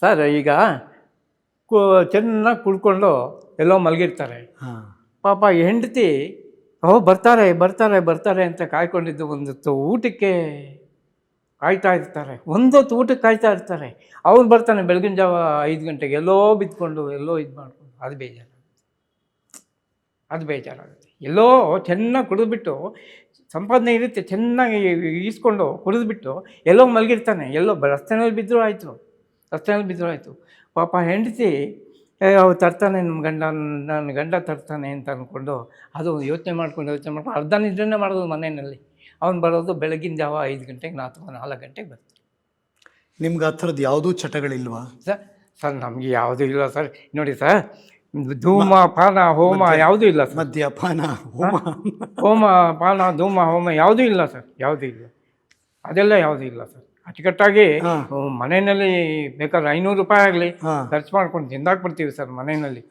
Sir ಈಗ ಕು ಚೆನ್ನಾಗಿ ಕುಡ್ಕೊಂಡು ಎಲ್ಲೋ ಮಲಗಿರ್ತಾರೆ. ಪಾಪ ಹೆಂಡತಿ ಓ ಬರ್ತಾರೆ ಬರ್ತಾರೆ ಬರ್ತಾರೆ ಅಂತ ಕಾಯ್ಕೊಂಡಿದ್ದು ಒಂದು ತು- ಊಟಕ್ಕೆ ಕಾಯ್ತಾ ಇರ್ತಾರೆ. ಒಂದೊತ್ತು ಊಟಕ್ಕೆ ಕಾಯ್ತಾ ಇರ್ತಾರೆ. ಅವ್ನು ಬರ್ತಾನೆ ಬೆಳಗಿನ ಜಾವ ಐದು ಗಂಟೆಗೆ ಎಲ್ಲೋ ಬಿದ್ಕೊಂಡು ಎಲ್ಲೋ ಇದು ಮಾಡಿಕೊಂಡು. ಅದು ಬೇಜಾರು ಅದು ಬೇಜಾರಾಗುತ್ತೆ ಎಲ್ಲೋ ಚೆನ್ನಾಗಿ ಕುಡಿದ್ಬಿಟ್ಟು ಸಂಪಾದನೆ ಇರುತ್ತೆ ಚೆನ್ನಾಗಿ ಈಸ್ಕೊಂಡು ಕುಡಿದ್ಬಿಟ್ಟು ಎಲ್ಲೋ ಮಲಗಿರ್ತಾನೆ ಎಲ್ಲೋ ರಸ್ತೆನಲ್ಲಿ ಬಿದ್ದರೂ ಆಯಿತು. ರಸ್ತೆನಲ್ಲಿ ಬಿದ್ದರೂ ಆಯಿತು ಪಾಪ ಹೆಂಡತಿ ಏ ಅವ್ ತರ್ತಾನೆ ನಮ್ಮ ಗಂಡ ನನ್ನ ಗಂಡ ತರ್ತಾನೆ ಅಂತ ಅಂದ್ಕೊಂಡು ಅದು ಯೋಚನೆ ಮಾಡ್ಕೊಂಡು ಯೋಚನೆ ಮಾಡ್ಕೊಂಡು ಅರ್ಧ ನಿದ್ರೆನೇ ಮಾಡೋದು ಮನೆಯಲ್ಲಿ. ಅವ್ನು ಬರೋದು ಬೆಳಗಿನ ಜಾವ ಐದು ಗಂಟೆಗೆ ನಾಲ್ಕು ನಾಲ್ಕು ಗಂಟೆಗೆ ಬರ್ತಾನೆ ನಿಮ್ಗೆ ಆ ಥರದ್ದು ಯಾವುದೂ ಚಟಗಳಿಲ್ವಾ? ಸರ್ ಸರ್ ನಮಗೆ ಯಾವುದೂ ಇಲ್ಲ ಸರ್. ನೋಡಿ ಸರ್ ಧೂಮ ಪಾನ ಹೋಮ ಯಾವುದೂ ಇಲ್ಲ ಸರ್. ಮದ್ಯಪಾನ ಹೋಮ. ಹೋಮ ಪಾನ ಧೂಮ ಹೋಮ ಯಾವುದೂ ಇಲ್ಲ ಸರ್. ಯಾವುದೂ ಇಲ್ಲ. ಅದೆಲ್ಲ ಯಾವುದೂ ಇಲ್ಲ ಸರ್. ಅಚ್ಚುಕಟ್ಟಾಗಿ. ಮನೆಯಲ್ಲಿ ಬೇಕಾದ್ರೆ ಐನೂರು ರೂಪಾಯಿ ಆಗಲಿ ಖರ್ಚು ಮಾಡ್ಕೊಂಡು ತಿಂದಾಕ್ಬಿಡ್ತೀವಿ ಸರ್ ಮನೆಯಲ್ಲಿ.